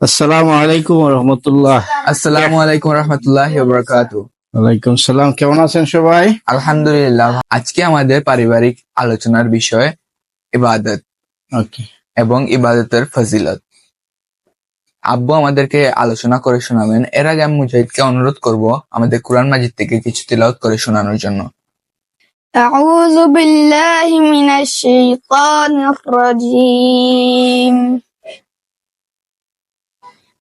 আসসালামু আলাইকুম রহমতুল্লাহ আসসালামু আলাইকুম রহমতুল্লাহ বরকাতু ওয়ালাইকুম সালাম কেমন আছেন সবাই আলহামদুলিল্লাহ আজকে আমাদের পারিবারিক আলোচনার বিষয় ইবাদত ওকে এবং ইবাদতের ফজিলত আব্বু আমাদেরকে আলোচনা করে শোনাবেন এর আগে আমি মুজাহিদকে অনুরোধ করব আমাদের কোরআন মাজিদ থেকে কিছু তিলাওয়াত করে শোনানোর জন্য أعوذ بالله من الشيطان الرجيم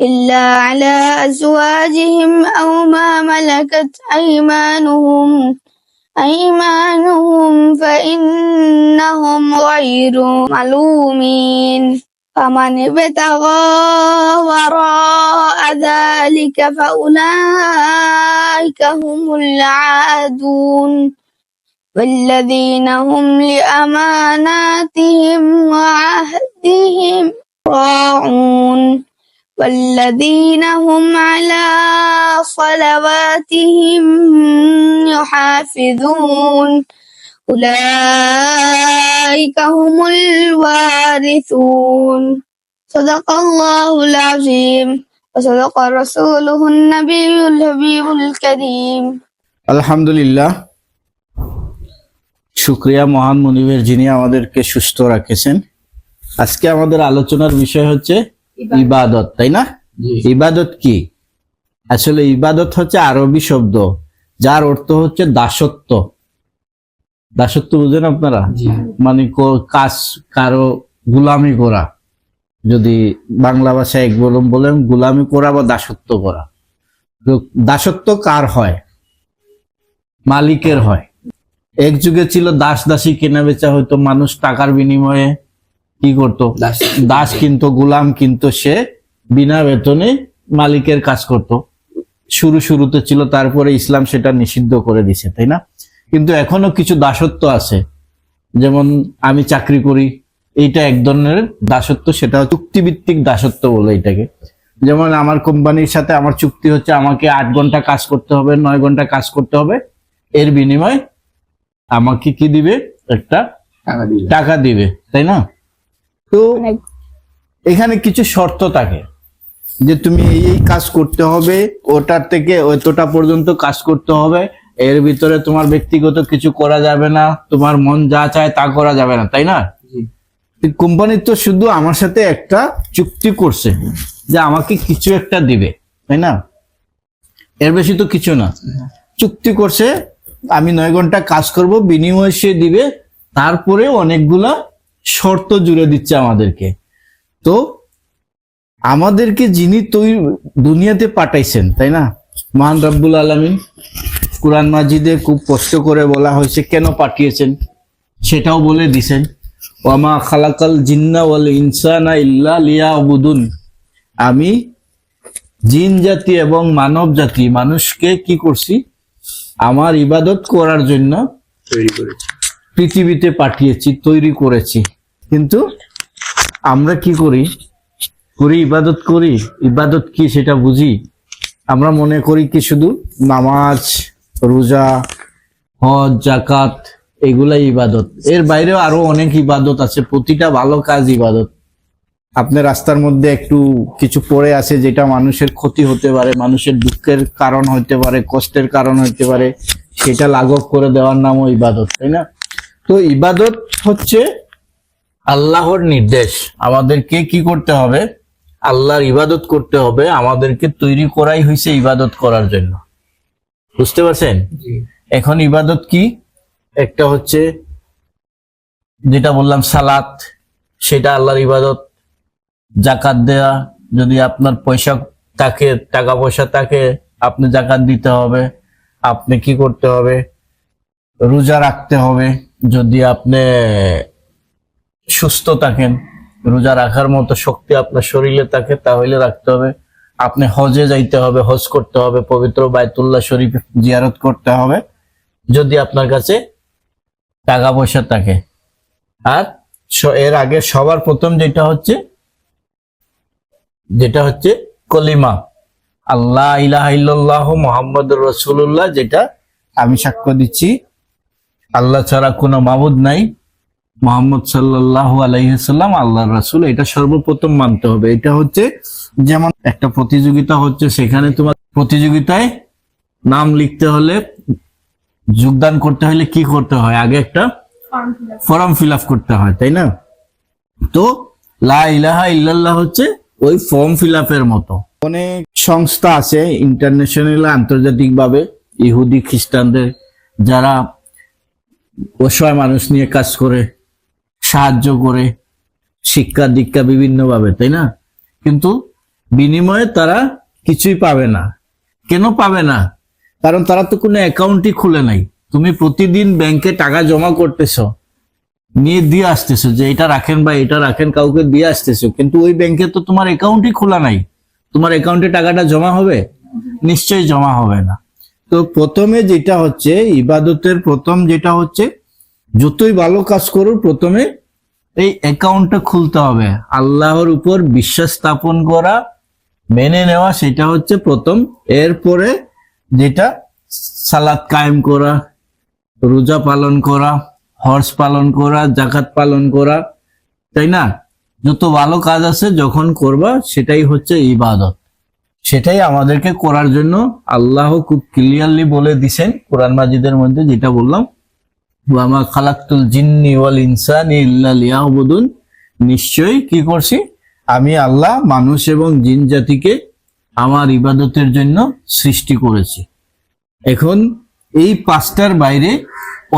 إلا على أزواجهم أو ما ملكت أيمانهم. أيمانهم فإنهم غير ملومين فمن ابتغى وراء ذلك فأولئك هم العادون. والذين هم لأماناتهم وعهدهم راعون. والذين هم على صلواتهم يحافظون أولئك هم الوارثون صدق الله العظيم وصدق رسوله النبي الحبيب الكريم আলহামদুলিল্লাহ শুক্রিয়া মহান মনিবের যিনি আমাদেরকে সুস্থ রাখেছেন আজকে আমাদের আলোচনার বিষয় হচ্ছে ইবাদত। তাই না? ইবাদত কি? আসলে ইবাদত হচ্ছে আরবি শব্দ যার অর্থ হচ্ছে দাসত্ব। দাসত্ব বুঝেন আপনারা? মানে কাজ কারও গুলামি করা। যদি বাংলা ভাষায় এক বলুন বলেন গুলামি করা বা দাসত্ব করা। দাসত্ব কার হয়? মালিকের হয়। এক যুগে ছিল দাস দাসী কেনা বেচা হয়তো মানুষ টাকার বিনিময়ে কি করত? দাস কিন্তু। গুলাম কিন্তু সে বিনা বেতনে মালিকের কাজ করত। শুরু শুরুতে ছিল তারপরে ইসলাম সেটা নিষিদ্ধ করে দিছে তাই না? কিন্তু এখনও কিছু দাসত্ব আছে। যেমন আমি চাকরি করি এইটা এক ধরনের দাসত্ব সেটা চুক্তিভিত্তিক দাসত্ব বলে এটাকে। যেমন আমার কোম্পানির সাথে আমার চুক্তি হচ্ছে আমাকে আট ঘণ্টা কাজ করতে হবে নয় ঘণ্টা কাজ করতে হবে। এর বিনিময়ে আমাকে কি দিবে? একটা টাকা দিবে তাই না? তো এখানে কিছু শর্ত থাকে যে তুমি এই এই কাজ করতে হবে ওটার থেকে ওতটা পর্যন্ত কাজ করতে হবে এর ভিতরে তোমার ব্যক্তিগত কিছু করা যাবে না তোমার মন যা চায় তা করা যাবে না তাই না? কোম্পানি তো শুধু আমার সাথে একটা চুক্তি করছে যে আমাকে কিছু একটা দিবে তাই না? এর বেশি তো কিছু না। চুক্তি করছে আমি নয় ঘণ্টা কাজ করব বিনিময়ে সে দিবে তারপরে অনেকগুলা শর্ত জুড়ে দিচ্ছে আমাদেরকে। তো আমাদেরকে যিনি তৈরি দুনিয়াতে পাঠাইছেন, তাই না? মহান রব্বুল আলমিন কোরআন মাজিদে খুব কষ্ট করে বলা হয়েছে, কেন পাঠিয়েছেন? সেটাও বলে দিছেন। ওয়ামা খালাকাল জিন্না ওয়াল ইনসানা ইল্লা লিয়া অবুদুন আমি জিন জাতি এবং মানব জাতি, মানুষকে কি করছি? আমার ইবাদত করার জন্য তৈরি করেছি। পৃথিবীতে পাঠিয়েছি, তৈরি করেছি। কিন্তু আমরা কি করি? করি ইবাদত করি? ইবাদত কি সেটা বুঝি? আমরা মনে করি কি শুধু নামাজ, রোজা, হজ জাকাত এগুলাই ইবাদত। এর বাইরেও আরও অনেক ইবাদত আছে, প্রতিটা ভালো কাজ ইবাদত। আপনার রাস্তার মধ্যে একটু কিছু পড়ে আছে যেটা মানুষের ক্ষতি হতে পারে, মানুষের দুঃখের কারণ হতে পারে, কষ্টের কারণ হতে পারে, সেটা লাঘব করে দেওয়ার নামও ইবাদত, তাই না? তো ইবাদত হচ্ছে আল্লাহর নির্দেশ। আমাদেরকে কি করতে হবে? আল্লাহর ইবাদত করতে হবে। আমাদেরকে তৈরি করাই হয়েছে ইবাদত করার জন্য। বুঝতে পারছেন? এখন ইবাদত কি? একটা হচ্ছে যেটা বললাম সালাত। সেটা আল্লাহর ইবাদত। জাকাত দেয়া। যদি আপনার পয়সা তাকে টাকা পয়সা তাকে আপনি জাকাত দিতে হবে। আপনি কি করতে হবে? রোজা রাখতে হবে। যদি আপনি সুস্থ থাকেন, রোজা রাখার মতো শক্তি আপনার শরীরে থাকে, তাহলে রাখতে হবে। আপনি হজে যাইতে হবে, হজ করতে হবে, পবিত্র বায়তুল্লাহ শরীফ জিয়ারত করতে হবে, যদি আপনার কাছে টাকা পয়সা থাকে। আর এর আগে সবার প্রথম যেটা হচ্ছে যেটা হচ্ছে কলিমা। আল্লাহ ইলাহা মোহাম্মদ রসুল্লাহ যেটা আমি সাক্ষ্য দিচ্ছি। আল্লাহ ছাড়া কোনো মাবুদ নাই। মোহাম্মদ সাল্লাহ আলাইসাল্লাম আল্লাহ রাসুল এটা সর্বপ্রথম মানতে হবে। এটা হচ্ছে যেমন একটা প্রতিযোগিতা হচ্ছে সেখানে তোমার প্রতিযোগিতায় নাম লিখতে হলে যোগদান করতে হলে কি করতে হয়? আগে একটা ফর্ম ফিল আপ করতে হয় তাই না? তো লা ইলাহা ইল্লাল্লাহ হচ্ছে ওই ফর্ম ফিল আপের মতো। অনেক সংস্থা আছে ইন্টারন্যাশনাল আন্তর্জাতিক ভাবে ইহুদি খ্রিস্টানদের যারা অসহায় মানুষ নিয়ে কাজ করে, সাহায্য করে, শিক্ষা দীক্ষা বিভিন্ন ভাবে তাই না? কিন্তু বিনিময়ে তারা কিছুই পাবে না। কেন পাবে না? কারণ তারা তো কোনো অ্যাকাউন্টই খুলে নাই। তুমি প্রতিদিন ব্যাংকে টাকা জমা করতেছো, নিয়ে দিয়ে আসতেছো যে এটা রাখেন বা এটা রাখেন, কাউকে দিয়ে আসতেছো। কিন্তু ওই ব্যাংকে তো তোমার অ্যাকাউন্টই খোলা নাই। তোমার অ্যাকাউন্টে টাকাটা জমা হবে? নিশ্চয়ই জমা হবে না। তো প্রথমে যেটা হচ্ছে, ইবাদতের প্রথম যেটা হচ্ছে, যতই ভালো কাজ করো প্রথমে এই অ্যাকাউন্টটা খুলতে হবে। আল্লাহর উপর বিশ্বাস স্থাপন করা, মেনে নেওয়া, সেটা হচ্ছে প্রথম। এরপরে যেটা সালাদ কায়েম করা, রোজা পালন করা হর্স পালন করা, জাকাত পালন করা, তাই না? যত ভালো কাজ আছে, যখন করবা, সেটাই হচ্ছে ইবাদত। সেটাই আমাদেরকে করার জন্য আল্লাহ খুব ক্লিয়ারলি বলে দিছেন কোরআন মাজিদের মধ্যে যেটা বললাম ওয়ামা খালাক্তুল জিন্নি ওয়াল ইনসানি ইল্লা লিয়াহবুদুন নিশ্চয়ই কি করছি? আমি আল্লাহ মানুষ এবং জিন জাতিকে আমার ইবাদতের জন্য সৃষ্টি করেছি। এখন এই পাঁচটার বাইরে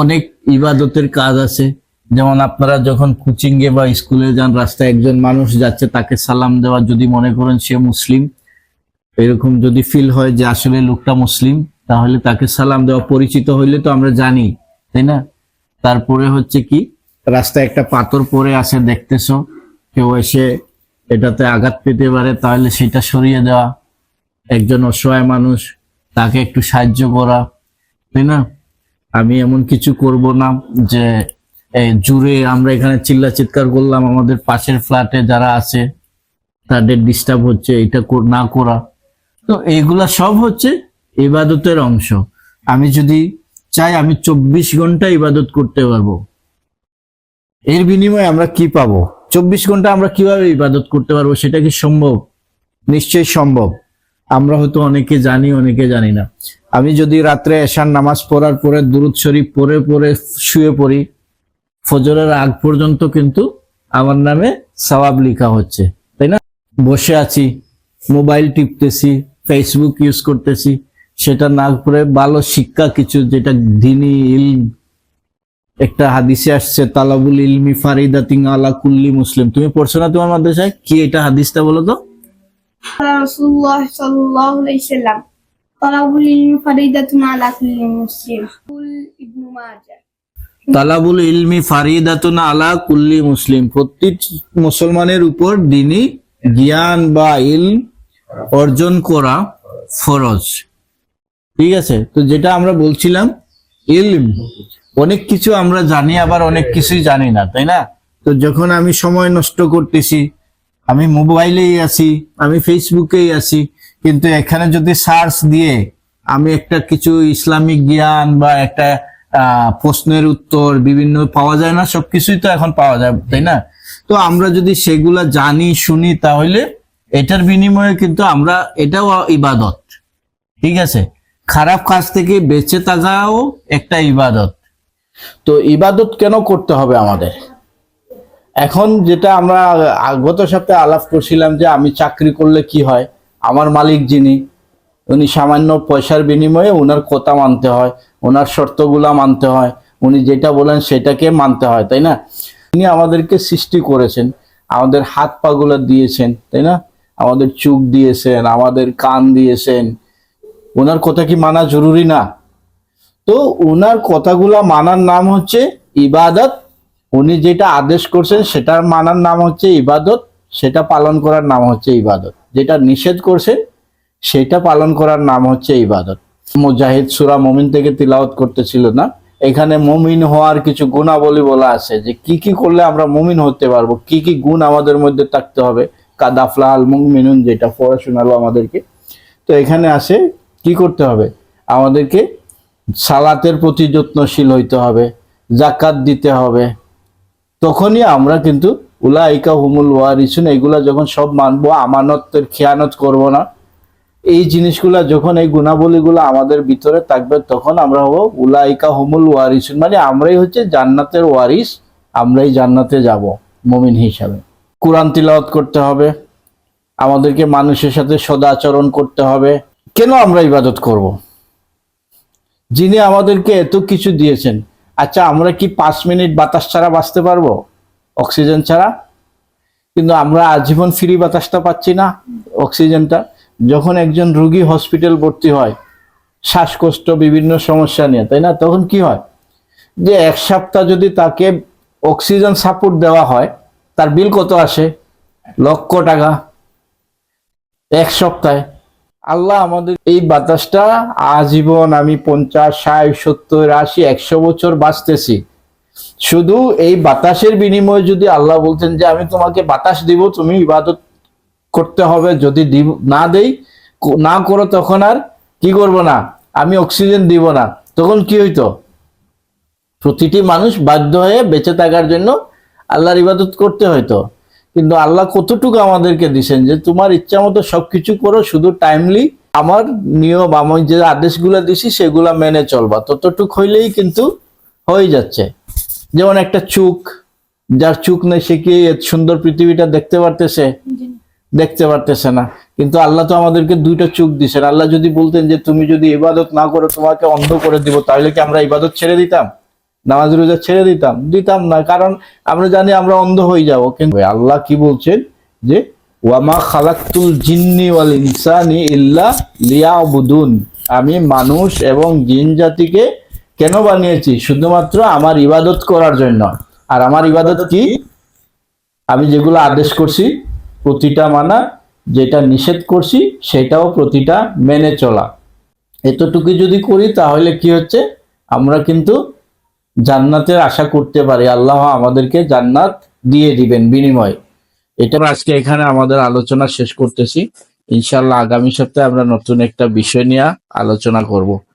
অনেক ইবাদতের কাজ আছে। যেমন আপনারা যখন কোচিং এ বা স্কুলে যান, রাস্তায় একজন মানুষ যাচ্ছে, তাকে সালাম দেওয়া, যদি মনে করেন সে মুসলিম এরকম যদি ফিল হয় যে আসলে লোকটা মুসলিম, তাহলে তাকে সালাম দেওয়া পরিচিত হইলে তো আমরা জানি, তাই না? তারপরে হচ্ছে কি, রাস্তায় একটা পাথর পরে আছে, দেখতেছো, কেউ এসে এটাতে আঘাত পেতে পারে, তাহলে সেটা সরিয়ে দেওয়া, একজন অসহায় মানুষ, তাকে একটু সাহায্য করা, তাই না? আমি এমন কিছু করব না যে জুড়ে আমরা এখানে চিল্লা চিৎকার করলাম, আমাদের পাশের ফ্ল্যাটে যারা আছে, তাদের ডিস্টার্ব হচ্ছে, এটা না করা। তো এইগুলা সব হচ্ছে ইবাদতের অংশ। আমি যদি চাই আমি চব্বিশ ঘণ্টা ইবাদত করতে পারব। এর বিনিময়ে আমরা কি পাবো? চব্বিশ ঘণ্টা আমরা কীভাবে ইবাদত করতে পারব সেটা কি সম্ভব? নিশ্চয়ই সম্ভব। আমরা হয়তো অনেকে জানি অনেকে জানি না। আমি যদি রাত্রে এশার নামাজ পড়ার পরে দুরুদ শরীফ পরে পরে শুয়ে পড়ি, ফজরের আগ পর্যন্ত কিন্তু আমার নামে সওয়াব লেখা হচ্ছে। তাই না? বসে আছি, মোবাইল টিপতেছি ফেসবুক ইউজ করতেছি সেটা না করে ভালো শিক্ষা কিছু যেটা দিনই একটা হাদিসে আসছে তালাবুল ইলমি ফারিদা তিং আলা কুল্লি মুসলিম। তুমি পড়ছো না তোমার মাদ্রাসায়? কি এটা হাদিসটা বলো তো? তালাবুল ইলমি আলা কুল্লি মুসলিম। আলা কুল্লি মুসলিম। প্রত্যেক মুসলমানের উপর দিনই জ্ঞান বা ইলম অর্জন করা ফরজ। ঠিক আছে? তো যেটা আমরা বলছিলাম, ইলম। অনেক কিছু আমরা জানি, আবার অনেক কিছুই জানি না, তাই না? তো যখন আমি সময় নষ্ট করতেছি, আমি মোবাইলেই আছি, আমি ফেসবুকেই আছি, কিন্তু এখানে যদি সার্চ দিয়ে আমি একটা কিছু ইসলামিক জ্ঞান বা একটা প্রশ্নের উত্তর বিভিন্ন পাওয়া যায় না, সবকিছুই তো এখন পাওয়া যায়, তাই না? তো আমরা যদি সেগুলা জানি, শুনি, তাহলে এটার বিনিময়ে কিন্তু আমরা এটাও ইবাদত। ঠিক আছে? খারাপ কাজ থেকে বেঁচে থাকাও একটা ইবাদত। তো ইবাদত কেন করতে হবে আমাদের? এখন যেটা আমরা গত সপ্তাহে আলাপ করছিলাম যে আমি চাকরি করলে কি হয়? আমার মালিক যিনি, উনি সামান্য পয়সার বিনিময়ে ওনার কথা মানতে হয় ওনার শর্তগুলা মানতে হয়, উনি যেটা বলেন সেটাকে মানতে হয়, তাই না? উনি আমাদেরকে সৃষ্টি করেছেন, আমাদের হাত পাগুলো দিয়েছেন, তাই না? আমাদের চোখ দিয়েছেন, আমাদের কান দিয়েছেন। ওনার কথা কি মানা জরুরি না? তো ওনার কথাগুলা মানার নাম হচ্ছে ইবাদত। উনি যেটা আদেশ করছেন সেটার মানার নাম হচ্ছে ইবাদত, সেটা পালন করার নাম হচ্ছে ইবাদত। যেটা নিষেধ করছেন, সেটা পালন করার নাম হচ্ছে ইবাদত। মুজাহিদ সুরা মমিন থেকে তিলাওয়াত করতেছিল না। এখানে মমিন হওয়ার কিছু গুণাবলী বলা আছে যে কি কি করলে আমরা মমিন হতে পারব, কি কি গুণ আমাদের মধ্যে থাকতে হবে। কাদাফলা আল মুমিনুন যেটা পড়া শোনালো আমাদেরকে। তো এখানে আসে কি করতে হবে? আমাদেরকে সালাতের প্রতি যত্নশীল হইতে হবে জাকাত দিতে হবে। তখনই আমরা কিন্তু উলাইকা হুমুল ওয়ারিসুন, এগুলা যখন সব মানবো, আমানতের খেয়ানত করব না, এই জিনিসগুলা যখন, এই গুণাবলীগুলো আমাদের ভিতরে থাকবে, তখন আমরা হব উলাইকা হুমুল ওয়ারিসুন। মানে আমরাই হচ্ছে জান্নাতের ওয়ারিস, আমরাই জান্নাতে যাব, মমিন হিসাবে। কোরআন তিলাওয়াত করতে হবে, আমাদেরকে মানুষের সাথে সদাচরণ করতে হবে। কেন আমরা ইবাদত করব। যিনি আমাদেরকে এত কিছু দিয়েছেন আচ্ছা আমরা কি পাঁচ মিনিট বাতাস ছাড়া বাঁচতে পারব? অক্সিজেন ছাড়া? কিন্তু আমরা আজীবন ফ্রি বাতাসটা পাচ্ছি না অক্সিজেনটা। যখন একজন রুগী হসপিটাল ভর্তি হয়, শ্বাসকষ্ট, বিভিন্ন সমস্যা নিয়ে, তাই না? তখন কি হয়? যে এক সপ্তাহ যদি তাকে অক্সিজেন সাপোর্ট দেওয়া হয় তার বিল কত আসে? লক্ষ টাকা। এক সপ্তাহে। আল্লাহ আমাদের এই বাতাসটা আজীবন আমি পঞ্চাশ, ষাট, সত্তর, আশি, একশো বছর বাঁচতেছি। শুধু এই বাতাসের বিনিময়ে যদি আল্লাহ বলতেন যে, আমি তোমাকে বাতাস দিব, তুমি ইবাদত করতে হবে, যদি দিব, না দেই, না করো তখন আর কি করব না? আমি অক্সিজেন দিব না। তখন কি হইতো? প্রতিটি মানুষ বাধ্য হয়ে বেঁচে থাকার জন্য আল্লাহর ইবাদত করতে হয়তো। কিন্তু আল্লাহ কতটুকু আমাদেরকে দিছেন যে তোমার ইচ্ছা মতো সবকিছু করো শুধু টাইমলি আমার নিয়ম আমি যে আদেশগুলো দিছি সেগুলা মেনে চলবা। ততটুক হইলেই কিন্তু হয়ে যাচ্ছে। যেমন একটা চুক যার চুক নেই সে কি সুন্দর পৃথিবীটা দেখতে পারতেছে? দেখতে পারতেছে না। কিন্তু আল্লাহ তো আমাদেরকে দুইটা চোখ দিছেন। আল্লাহ যদি বলতেন যে তুমি যদি ইবাদত না করো তোমাকে অন্ধ করে দিব তাহলে কি আমরা ইবাদত ছেড়ে দিতাম? নামাজ রোজা ছেড়ে দিতাম দিতাম না। কারণ আমরা জানি আমরা অন্ধ হয়ে যাব। কিন্তু আল্লাহ কি বলছেন? যে, ওয়ামা খালাক্তুল জিন্নি ওয়াল ইনসানি ইল্লা লিয়াবুদুন। আমি মানুষ এবং জিন জাতিকে কেন বানিয়েছি? শুধুমাত্র আমার ইবাদত করার জন্য। আর আমার ইবাদত কি? আমি যেগুলো আদেশ করছি, প্রতিটা মানা, যেটা নিষেধ করছি, সেটাও প্রতিটা মেনে চলা। এতটুকু যদি করি, তাহলে কি হচ্ছে? আমরা কিন্তু জান্নাতের আশা করতে পারি। আল্লাহ আমাদেরকে জান্নাত দিয়ে দিবেন বিনিময়। এটা আজকে এখানে আমাদের আলোচনা শেষ করতেছি। ইনশাল্লাহ আগামী সপ্তাহে আমরা নতুন একটা বিষয় নিয়ে আলোচনা করব।